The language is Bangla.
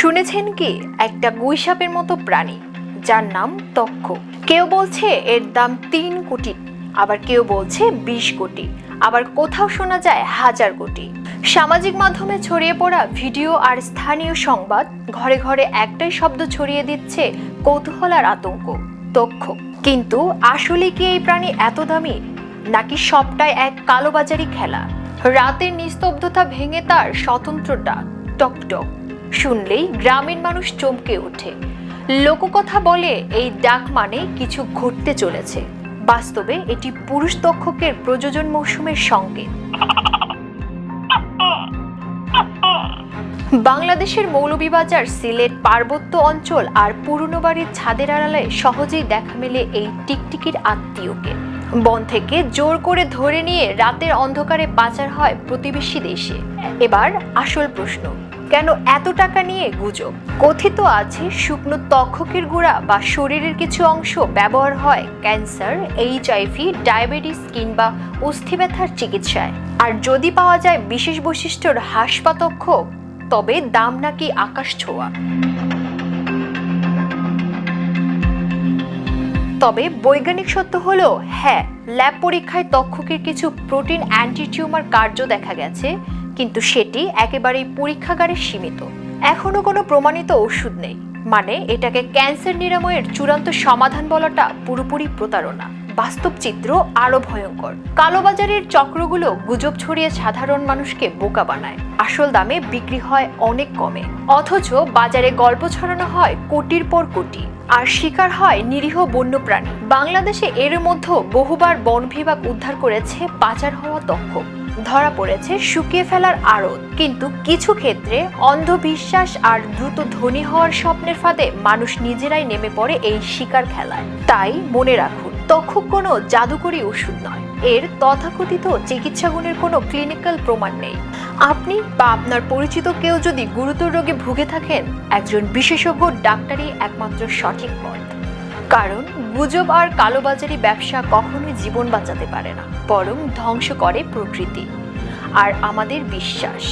শুনেছেন কি, একটা গুইসাপের মতো প্রাণী, যার নাম তক্ষ। কেউ বলছে এর দাম তিন কোটি, আবার কেউ বলছে বিশ কোটি, আবার কোথাও শোনা যায় হাজার কোটি। সামাজিক মাধ্যমে ছড়িয়ে পড়া ভিডিও আর স্থানীয় সংবাদ ঘরে ঘরে একটাই শব্দ ছড়িয়ে দিচ্ছে কৌতূহল আর আতঙ্ক, তক্ষ। কিন্তু আসলে কি এই প্রাণী এত দামি, নাকি সবটাই এক কালোবাজারি খেলা? রাতের নিস্তব্ধতা ভেঙে তার স্বতন্ত্র ডাক টক শুনলেই গ্রামীণ মানুষ চমকে ওঠে। লোককথা বলে এই ডাক মানে কিছু ঘটতে চলেছে। বাস্তবে এটি পুরুষ তক্ষকের প্রযোজন মৌসুমের সংকেত বাংলাদেশের মৌলভীবাজার, সিলেট পার্বত্য অঞ্চল আর পুরনো বাড়ির ছাদের আড়ালে সহজেই দেখা মেলে এই টিকটিকির আত্মীয়কে। বন থেকে জোর করে ধরে নিয়ে রাতের অন্ধকারে পাচার হয় প্রতিবেশী দেশে। এবার আসল প্রশ্ন কেন এত টাকা নিয়ে গুজব? কথিত আছে, শুকনো তক্ষকের গুঁড়া বা শরীরের কিছু অংশ ব্যবহার হয় ক্যান্সার এইচআইভি ডায়াবেটিস কিংবা অস্থি ব্যথার চিকিৎসায়। আর যদি পাওয়া যায় বিশেষ বৈশিষ্ট্যর হাসপাতক্ষ, তবে দাম নাকি আকাশ ছোঁয়া। তবে বৈজ্ঞানিক সত্য হলো হ্যাঁ ল্যাব পরীক্ষায় তক্ষকের কিছু প্রোটিন অ্যান্টি টিউমার কার্য দেখা গেছে। কিন্তু সেটি একেবারেই পরীক্ষাগারে সীমিত। এখনও কোনো প্রমাণিত ওষুধ নেই। মানে এটাকে ক্যান্সার নিরাময়ের চূড়ান্ত সমাধান বলাটা পুরোপুরি প্রতারণা। বাস্তব চিত্র আরও ভয়ঙ্কর। কালোবাজারের চক্রগুলো গুজব ছড়িয়ে সাধারণ মানুষকে বোকা বানায়। আসল দামে বিক্রি হয় অনেক কমে। অথচ বাজারে গল্প ছড়ানো হয় কোটির পর কোটি। আর শিকার হয় নিরীহ বন্যপ্রাণী। বাংলাদেশে এর মধ্যে বহুবার বন বিভাগ উদ্ধার করেছে পাচার হওয়া তক্ষক ধরা পড়েছে শুকিয়ে ফেলার আড়ত। কিন্তু কিছু ক্ষেত্রে অন্ধবিশ্বাস আর দ্রুত ধনী হওয়ার স্বপ্নের ফাঁদে মানুষ নিজেরাই নেমে পড়ে এই শিকার খেলায়। তাই মনে রাখুন তক্ষক কোনো জাদুকরী ওষুধ নয়। এর তথাকথিত চিকিৎসা গুণের কোনো ক্লিনিক্যাল প্রমাণ নেই। আপনি বা আপনার পরিচিত কেউ যদি গুরুতর রোগে ভুগে থাকেন, একজন বিশেষজ্ঞ, ডাক্তারই একমাত্র সঠিক পথ। কারণ গুজব আর কালোবাজারি ব্যবসা কখনোই জীবন বাঁচাতে পারে না, বরং ধ্বংস করে প্রকৃতি। আর আমাদের বিশ্বাস।